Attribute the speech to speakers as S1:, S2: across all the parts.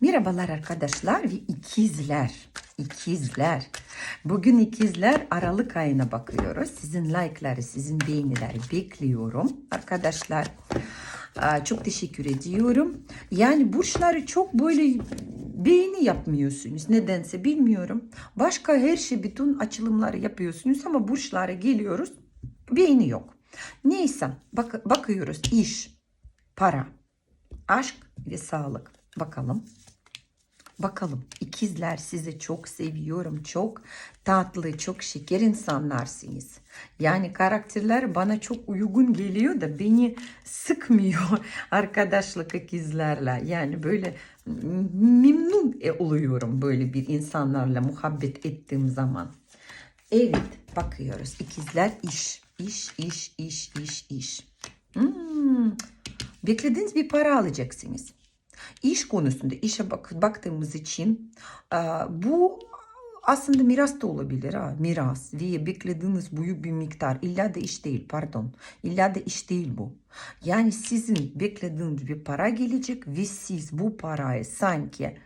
S1: Merhabalar arkadaşlar ve ikizler. İkizler. Bugün ikizler Aralık ayına bakıyoruz. Sizin like'ları, sizin beğenileri bekliyorum arkadaşlar. Çok teşekkür ediyorum. Yani burçları çok böyle beğeni yapmıyorsunuz. Nedense bilmiyorum. Başka her şey bütün açılımları yapıyorsunuz ama burçlara geliyoruz. Beğeni yok. Neyse bak bakıyoruz iş, para, aşk ve sağlık. Bakalım. Bakalım ikizler sizi çok seviyorum. Çok tatlı, çok şeker insanlarsınız. Yani karakterler bana çok uygun geliyor da beni sıkmıyor arkadaşlık ikizlerle. Yani böyle memnun e, oluyorum böyle bir insanlarla muhabbet ettiğim zaman. Evet bakıyoruz ikizler iş, iş, iş, iş, iş, iş. Hmm, beklediğiniz bir para alacaksınız. İş konusunda işe bak baktığımız için bu aslında miras da olabilir ha miras ve beklediğiniz büyük bir miktar. İlla da iş değil pardon. İlla da iş değil bu. Yani sizin beklediğiniz bir para gelecek ve siz bu parayı sanki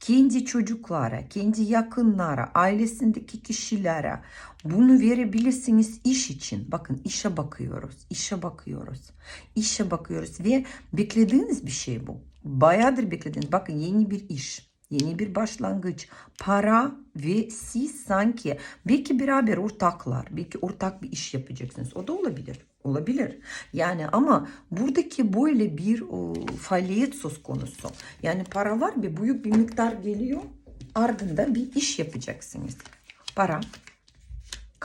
S1: kendi çocuklara, kendi yakınlara, ailesindeki kişilere bunu verebilirsiniz iş için. Bakın işe bakıyoruz, işe bakıyoruz, işe bakıyoruz ve beklediğiniz bir şey bu. Bayağıdır beklediğiniz. Bakın yeni bir iş, yeni bir başlangıç, para ve siz sanki belki beraber ortaklar, belki ortak bir iş yapacaksınız. O da olabilir. Olabilir. Yani ama buradaki böyle bir o, faaliyet söz konusu. Yani para var bir büyük bir miktar geliyor. Ardında bir iş yapacaksınız. Para.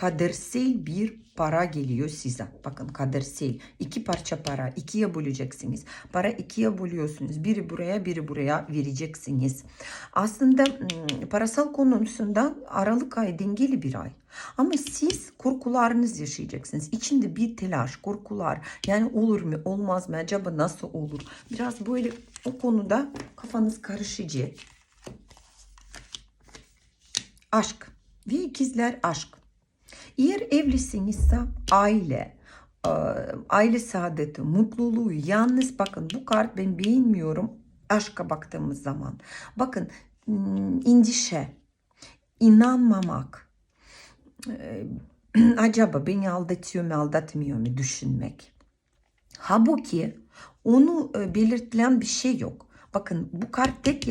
S1: Kadersel bir para geliyor size. Bakın kadersel. iki parça para. ikiye böleceksiniz. Para ikiye bölüyorsunuz. Biri buraya biri buraya vereceksiniz. Aslında ım, parasal konusunda Aralık ay dengeli bir ay. Ama siz korkularınız yaşayacaksınız. İçinde bir telaş, korkular. Yani olur mu, olmaz mı, acaba nasıl olur? Biraz böyle o konuda kafanız karışacak. Aşk ve ikizler aşk. Eğer evlisinizse aile, e, aile saadeti, mutluluğu yalnız bakın bu kart ben beğenmiyorum aşka baktığımız zaman. Bakın hmm, endişe, inanmamak, e, acaba beni aldatıyor mu aldatmıyor mu düşünmek. Halbuki onu e, belirtilen bir şey yok. Bakın bu kart tek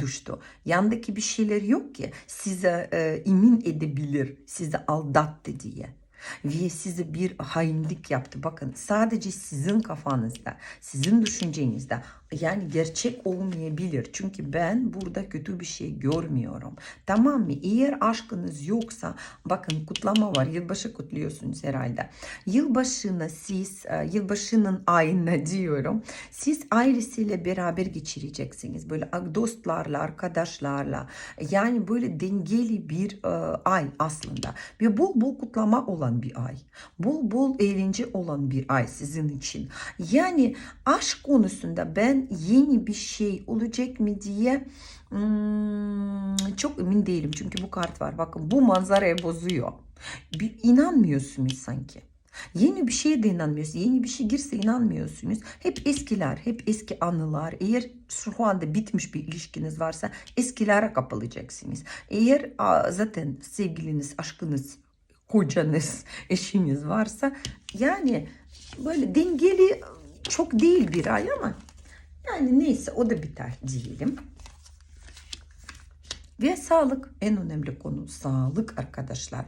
S1: düştü. Yandaki bir şeyler yok ki size e, emin edebilir sizi aldattı diye. Ve size bir hainlik yaptı. Bakın sadece sizin kafanızda, sizin düşüncenizde yani gerçek olmayabilir. Çünkü ben burada kötü bir şey görmüyorum. Tamam mı? Eğer aşkınız yoksa bakın kutlama var. Yılbaşı kutluyorsunuz herhalde. Yılbaşını siz, e, yılbaşının ayına diyorum. Siz ailesiyle beraber geçireceksiniz. Böyle dostlarla, arkadaşlarla. Yani böyle dengeli bir e, ay aslında. Ve bol bol kutlama olan bir ay. Bol bol eğlence olan bir ay sizin için. Yani aşk konusunda ben yeni bir şey olacak mı diye hmm, çok emin değilim. Çünkü bu kart var. Bakın bu manzaraya bozuyor. Bir inanmıyorsunuz sanki. Yeni bir şeye de inanmıyorsunuz. Yeni bir şey girse inanmıyorsunuz. Hep eskiler, hep eski anılar. Eğer şu anda bitmiş bir ilişkiniz varsa eskilere kapılacaksınız. Eğer zaten sevgiliniz, aşkınız, kocanız, eşiniz varsa yani böyle dengeli çok değil bir ay ama yani neyse o da biter diyelim. Ve sağlık en önemli konu sağlık arkadaşlar.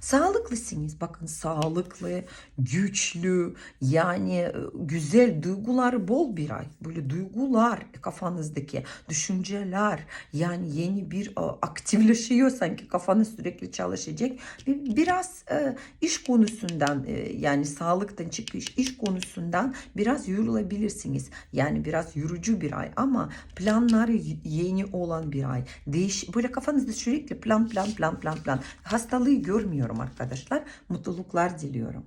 S1: Sağlıklısınız bakın sağlıklı, güçlü yani e, güzel duyguları bol bir ay. Böyle duygular kafanızdaki düşünceler yani yeni bir e, aktifleşiyor sanki kafanız sürekli çalışacak. Biraz e, iş konusundan e, yani sağlıktan çıkış iş konusundan biraz yorulabilirsiniz. Yani biraz yorucu bir ay ama planları yeni olan bir ay. Değiş böyle kafanızda sürekli plan plan plan plan plan. Hastalığı görmüyorum arkadaşlar. Mutluluklar diliyorum.